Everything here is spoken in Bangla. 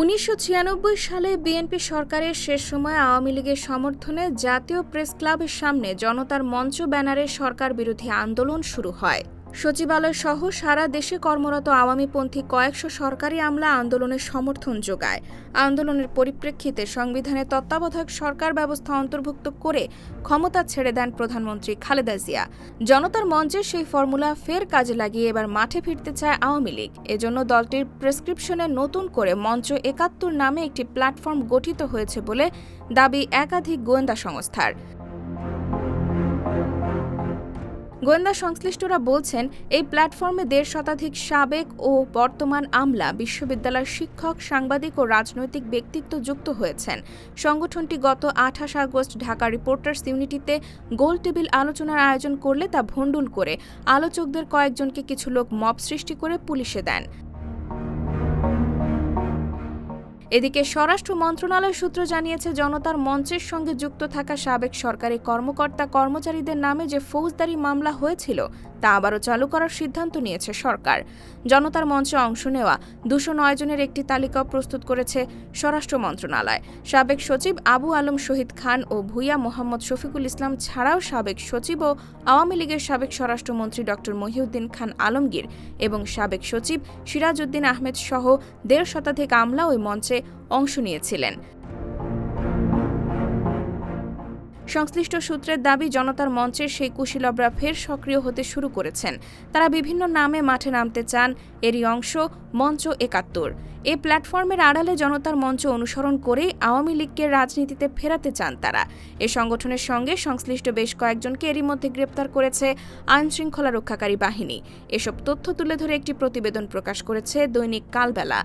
উনিশশো ছিয়ানব্বই সালে বিএনপি সরকারের শেষ সময় আওয়ামী লীগের সমর্থনে জাতীয় প্রেস ক্লাবের সামনে জনতার মঞ্চ ব্যানারে সরকার বিরোধী আন্দোলন শুরু হয়। সচিবালয় সহ সারা দেশে কর্মরত আওয়ামীপন্থী কয়েকশো সরকারি আমলা আন্দোলনের সমর্থন যোগায়। আন্দোলনের পরিপ্রেক্ষিতে সংবিধানে তত্ত্বাবধায়ক সরকার ব্যবস্থা অন্তর্ভুক্ত করে ক্ষমতা ছেড়ে দেন প্রধানমন্ত্রী খালেদা জিয়া। জনতার মঞ্চে সেই ফর্মুলা ফের কাজে লাগিয়ে এবার মাঠে ফিরতে চায় আওয়ামী লীগ। এজন্য দলটির প্রেসক্রিপশনে নতুন করে মঞ্চ একাত্তর নামে একটি প্ল্যাটফর্ম গঠিত হয়েছে বলে দাবি একাধিক গোয়েন্দা সংস্থার। গোয়েন্দা সংশ্লিষ্টরা বলছেন, এই প্ল্যাটফর্মে দেড় শতাধিক সাবেক ও বর্তমান আমলা বিশ্ববিদ্যালয়ের শিক্ষক, সাংবাদিক ও রাজনৈতিক ব্যক্তিত্ব যুক্ত হয়েছেন। সংগঠনটি গত আঠাশ আগস্ট ঢাকা রিপোর্টার্স ইউনিটিতে গোল টেবিল আলোচনার আয়োজন করলে তা ভণ্ডুল করে আলোচকদের কয়েকজনকে কিছু লোক মব সৃষ্টি করে পুলিশে দেন। এদিকে স্বরাষ্ট্র মন্ত্রণালয় সূত্র জানিয়েছে, জনতার মঞ্চের সঙ্গে যুক্ত থাকা সাবেক সরকারি কর্মকর্তা কর্মচারীদের নামে যে ফৌজদারি মামলা হয়েছিল, তা আবারও চালু করার সিদ্ধান্ত নিয়েছে সরকার। জনতার মঞ্চে অংশ নেওয়া দুশো নয় জনের একটি তালিকাও প্রস্তুত করেছে স্বরাষ্ট্র মন্ত্রণালয়। সাবেক সচিব আবু আলম শহীদ খান ও ভুইয়া মোহাম্মদ শফিকুল ইসলাম ছাড়াও সাবেক সচিব ও আওয়ামী লীগের সাবেক স্বরাষ্ট্রমন্ত্রী ড. মহিউদ্দিন খান আলমগীর এবং সাবেক সচিব সিরাজউদ্দিন আহমেদ সহ দেড় শতাধিক আমলা ওই মঞ্চে অংশ নিয়েছিলেন। সংশ্লিষ্ট সূত্রের দাবি, জনতার মঞ্চের সেই কুশীলবরা ফের সক্রিয় হতে শুরু করেছেন। তারা বিভিন্ন নামে মাঠে নামতে চান। এরই অংশ, মঞ্চ একাত্তর। এ প্ল্যাটফর্মের আড়ালে জনতার মঞ্চ অনুসরণ করেই আওয়ামী লীগকে রাজনীতিতে ফেরাতে চান তারা। এ সংগঠনের সঙ্গে সংশ্লিষ্ট বেশ কয়েকজনকে এরই মধ্যে গ্রেপ্তার করেছে আইনশৃঙ্খলা রক্ষাকারী বাহিনী। এসব তথ্য তুলে ধরে একটি প্রতিবেদন প্রকাশ করেছে দৈনিক Kalbela.